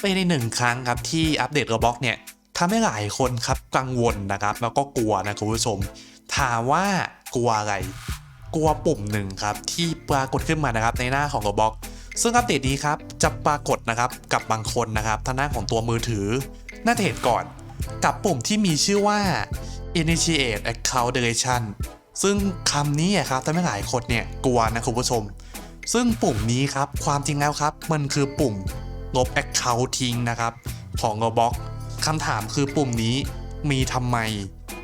เป็นในหนึ่งครั้งครับที่อัปเดตระบ็อกเนี่ยทำให้หลายคนครับกังวลนะครับแล้วก็กลัวนะคุณผู้ชม ถามว่ากลัวอะไร กลัวปุ่มหนึ่งครับที่ปรากฏขึ้นมานะครับในหน้าของระบ็อกซึ่งอัปเดตนี้ครับจะปรากฏนะครับกับบางคนนะครับทางหน้าของตัวมือถือ น่าจะเห็นก่อน กับปุ่มที่มีชื่อว่า initiate account deletion ซึ่งคำนี้ครับทำให้หลายคนเนี่ยกลัวนะคุณผู้ชม ซึ่งปุ่มนี้ครับความจริงแล้วครับ มันคือปุ่ม ลบ Account ทิ้งนะครับ ของ Roblox คำถามคือปุ่มนี้มีทำไม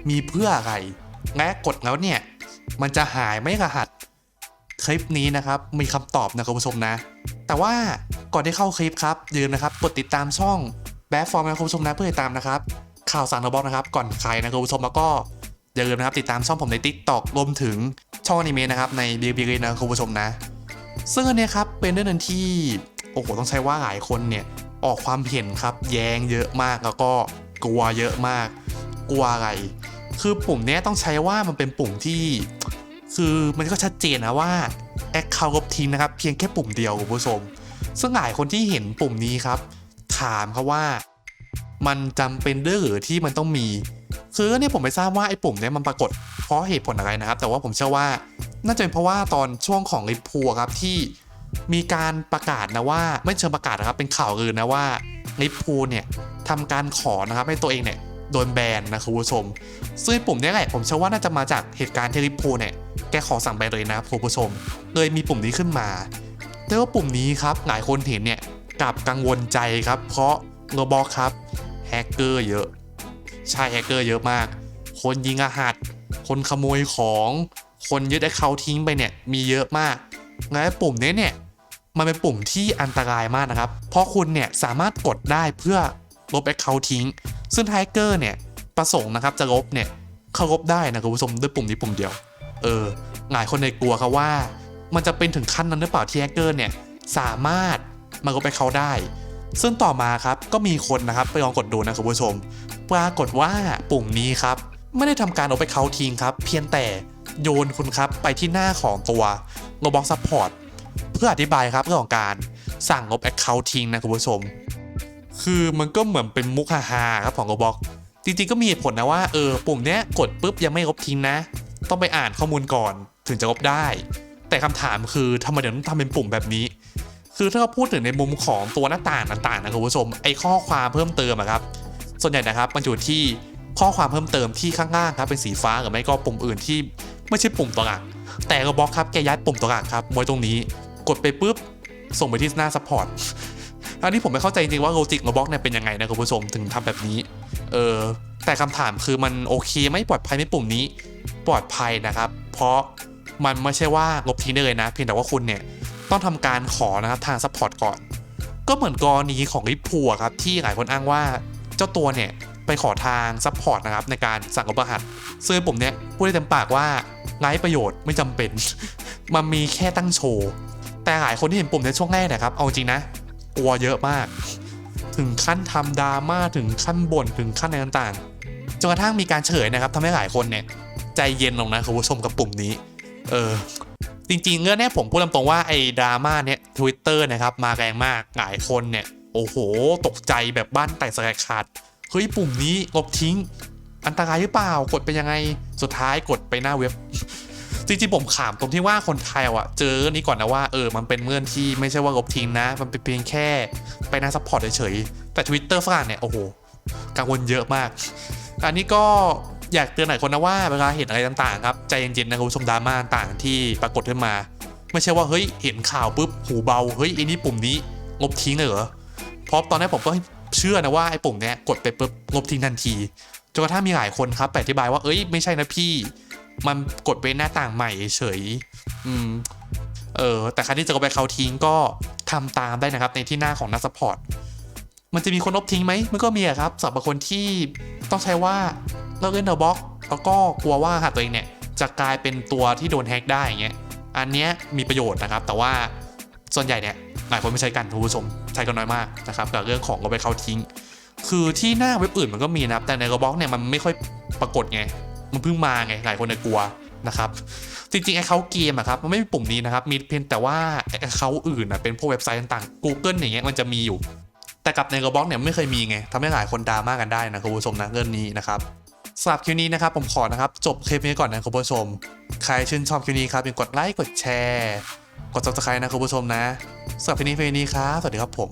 มีเพื่ออะไร และกดแล้วเนี่ย มันจะหายไหม่รหัส คลิปนี้นะครับ มีคำตอบนะคุณผู้ชมนะ แต่ว่าก่อนที่เข้าคลิปครับอย่าลืมนะครับ กดติดตามช่องแบฟฟอร์มนะคุณผู้ชมนะเพื่อติดตามนะครับ ข่าวสารระบอกนะครับ ก่อนใครนะคุณผู้ชมแล้วก็อย่าลืมนะครับติดตามช่องผมใน TikTok รวมถึงช่องอนิเมะนะครับในบีบีนะคุณผู้ชมนะ ซึ่งอันเนี้ยครับเป็นเรื่องนึงที่ โอ้โหต้องใช้ว่าหลายคนเนี่ยออกความเห็นครับ แย้งเยอะมากแล้วก็กลัวเยอะมาก กลัวอะไร คือปุ่มนี้ต้องใช้ว่ามันเป็นปุ่มที่ คือมันก็ชัดเจนนะว่าแอคเคาท์ลบทิ้งนะครับ เพียงแค่ปุ่มเดียวคุณผู้ชมซึ่งหลายคนที่เห็นปุ่มนี้ครับ ถามเขาว่า มันจำเป็นด้วยหรือที่มันต้องมีคือเนี่ยผมไม่ทราบว่าไอ้ปุ่มเนี้ยมันปรากฏเพราะเหตุผลอะไรนะครับ แต่ว่าผมเชื่อว่าน่าจะเป็นเพราะว่าตอนช่วงของลิทพูครับที่ มีการประกาศนะว่าไม่เชิงประกาศนะครับเป็นข่าวลือนะว่าลิทพูเนี่ยทำการขอนะครับให้ตัวเองเนี่ยโดนแบนนะคุณผู้ชม ซึ่งปุ่มนี้แหละผมเชื่อว่าน่าจะมาจากเหตุการณ์ที่ลิทพูเนี่ยแกขอสั่งแบนเลยนะคุณผู้ชมเลยมีปุ่มนี้ขึ้นมา แต่ว่าปุ่มนี้ครับหลายคนเห็นเนี่ยกลับกังวลใจครับ เพราะโรบอครับแฮกเกอร์เยอะใช่แฮกเกอร์เยอะมาก คนยิงอาหัดคนขโมยของ คนยึดแอคเคาท์ทิ้งไปเนี่ยมีเยอะมาก และปุ่มนี้เนี่ยมันเป็นปุ่มที่อันตรายมากนะครับ เพราะคุณเนี่ยสามารถกดได้เพื่อลบแอคเคาท์ทิ้ง ซึ่งแฮกเกอร์เนี่ยประสงค์นะครับจะลบเนี่ยเขาลบได้นะคุณผู้ชมด้วยปุ่มนี้ปุ่มเดียว เออหลายคนในกลัวครับว่า มันจะเป็นถึงขั้นนั้นหรือเปล่าที่แฮกเกอร์เนี่ยสามารถมาลบแอคเคาท์ได้ ซึ่งต่อมาครับก็มีคนนะครับไปลองกดดูนะคุณผู้ชม ปรากฏว่าปุ่มนี้ครับไม่ได้ทำการเอาไปเขาท์ทิ้งครับ เพียงแต่ โยนคุณครับไปที่หน้าของตัว Roblox Support เพื่ออธิบายครับเรื่องของการสั่งลบ Account ทิ้งนะคุณผู้ชม คือมันก็เหมือนเป็นมุกฮาๆครับของ Roblox จริงๆก็มีเหตุผลนะว่าเออปุ่มเนี้ยกดปุ๊บยังไม่ลบทิ้งนะ ต้องไปอ่านข้อมูลก่อนถึงจะลบได้ แต่คำถามคือทำไมเดี๋ยวต้องทำเป็นปุ่มแบบนี้ คือถ้าเราพูดถึงในมุมของตัวหน้าต่างต่างๆนะคุณผู้ชมไอข้อความเพิ่มเติมอะครับ ส่วนใหญ่นะครับมันอยู่ที่ข้อความเพิ่มเติมที่ข้างล่างครับเป็นสีฟ้าหรือไม่ก็ปุ่มอื่นที่ ไม่ใช่ปุ่มตัวหลัก แต่กระบอกครับแกยัดปุ่มตัวหลักครับไว้ตรงนี้ กดไปปุ๊บส่งไปที่หน้าซัพพอร์ตอันนี้ผมไม่เข้าใจจริงว่าโลจิกระบอกเนี่ยเป็นยังไงนะคุณผู้ชมถึงทำแบบนี้ เออแต่คำถามคือมันโอเคไหม่ปลอดภัยไหม่ปุ่มนี้ ปลอดภัยนะครับ เพราะมันไม่ใช่ว่าลบทิ้งได้เลยนะ เพียงแต่ว่าคุณเนี่ยต้องทำการขอนะครับทางซัพพอร์ตก่อน ก็เหมือนกรณีของลิพัวครับที่หลายคนอ้างว่าเจ้าตัวเนี่ยไปขอทางซัพพอร์ตนะครับในการสั่งลบรหัสซึ่งปุ่มเนี้ยพูดได้เต็มปากว่า ไร้ประโยชน์ไม่จำเป็น มันมีแค่ตั้งโชว์ แต่หลายคนที่เห็นปุ่มในช่วงแรกนะครับ เอาจริงนะ กลัวเยอะมาก ถึงขั้นทำดราม่าถึงขั้นบ่นถึงขั้นอะไรต่างๆจนกระทั่งมีการเฉยนะครับทำให้หลายคนเนี่ย ใจเย็นลงนะคุณผู้ชมกับปุ่มนี้ เออ จริงๆเรื่องเนี้ผมพูดตรงๆว่าไอ้ดราม่าเนี่ยทวิตเตอร์นะครับมาแรงมากหลายคนเนี่ยโอ้โห ตกใจแบบบ้านแตกสลายขาดเฮ้ยปุ่มนี้ลบทิ้ง อันตรายหรือเปล่ากดไปยังไงสุดท้ายกดไปหน้าเว็บจริงๆผมขามตรงที่ว่าคนไทยอะ เจอเรื่องนี้ก่อนนะว่าเออมันเป็นเงื่อนที่ไม่ใช่ว่าลบทิ้งนะ มันเป็นเพียงแค่ไปหน้าซัพพอร์ตเฉยๆแต่ Twitter ฝรั่งเนี่ยโอ้โหกังวลเยอะมาก อันนี้ก็อยากเตือนหลายคนนะว่าเวลาเห็นอะไรต่างๆครับ ใจเย็นๆนะคุณผู้ชมดราม่าต่างๆที่ปรากฏขึ้นมา ไม่ใช่ว่าเฮ้ยเห็นข่าวปุ๊บหูเบาเฮ้ยไอ้นี่ปุ่มนี้ลบทิ้งเลยเหรอเพราะตอนแรกผมก็เชื่อนะว่าไอ้ปุ่มเนี้ยกดไปปุ๊บลบทิ้งทันที จนกระทั่งมีหลายคนครับอธิบายว่าเอ้ยไม่ใช่นะพี่ มันกดไปหน้าต่างใหม่เฉยอืมเออแต่ครั้ที่จะไปเขาทิ้งก็ทำตามได้นะครับในที่หน้าของนักสปอร์ตมันจะมีคนลบทิ้งไหมมันก็มีอะครับสำหรับคนที่ต้องใช้ว่าเลิกเล่นเดอะบ็อกแล้วก็กลัวว่าหากตัวเองเนี่ยจะกลายเป็นตัวที่โดนแฮกได้อย่างเงี้ยอันเนี้ยมีประโยชน์นะครับ แต่ว่าส่วนใหญ่เนี่ยหลายคนไม่ใช้กันคุณผู้ชมใช้กันน้อยมากนะครับกับเรื่องของก็ไปเขาทิ้ง คือที่หน้าเว็บอื่นมันก็มีนะครับ แต่ใน Roblox เนี่ยมันไม่ค่อยปรากฏไง มันเพิ่งมาไง หลายคนเนี่ยกลัวนะครับ จริงๆไอเขาเกมอะครับ มันไม่มีปุ่มนี้นะครับ มีเพียงแต่ว่าไอเขาอื่นอะเป็นพวกเว็บไซต์ต่างๆ Google อย่างเงี้ยมันจะมีอยู่ แต่กับในโรบ็อกเนี่ยไม่เคยมีไงทำให้หลายคนดราม่ากันได้นะคุณผู้ชมนะเรื่องนี้นะครับสำหรับคลิปนี้นะครับผมขอนะครับจบคลิปนี้ก่อนนะคุณผู้ชม ใครชื่นชอบคลิปนี้ครับอย่าลกดไลค์กดแชร์ กด subscribe นะคุณผู้ชมนะสำหรับคลิปนี้เพลงนี้ครับสวัสดีครับผม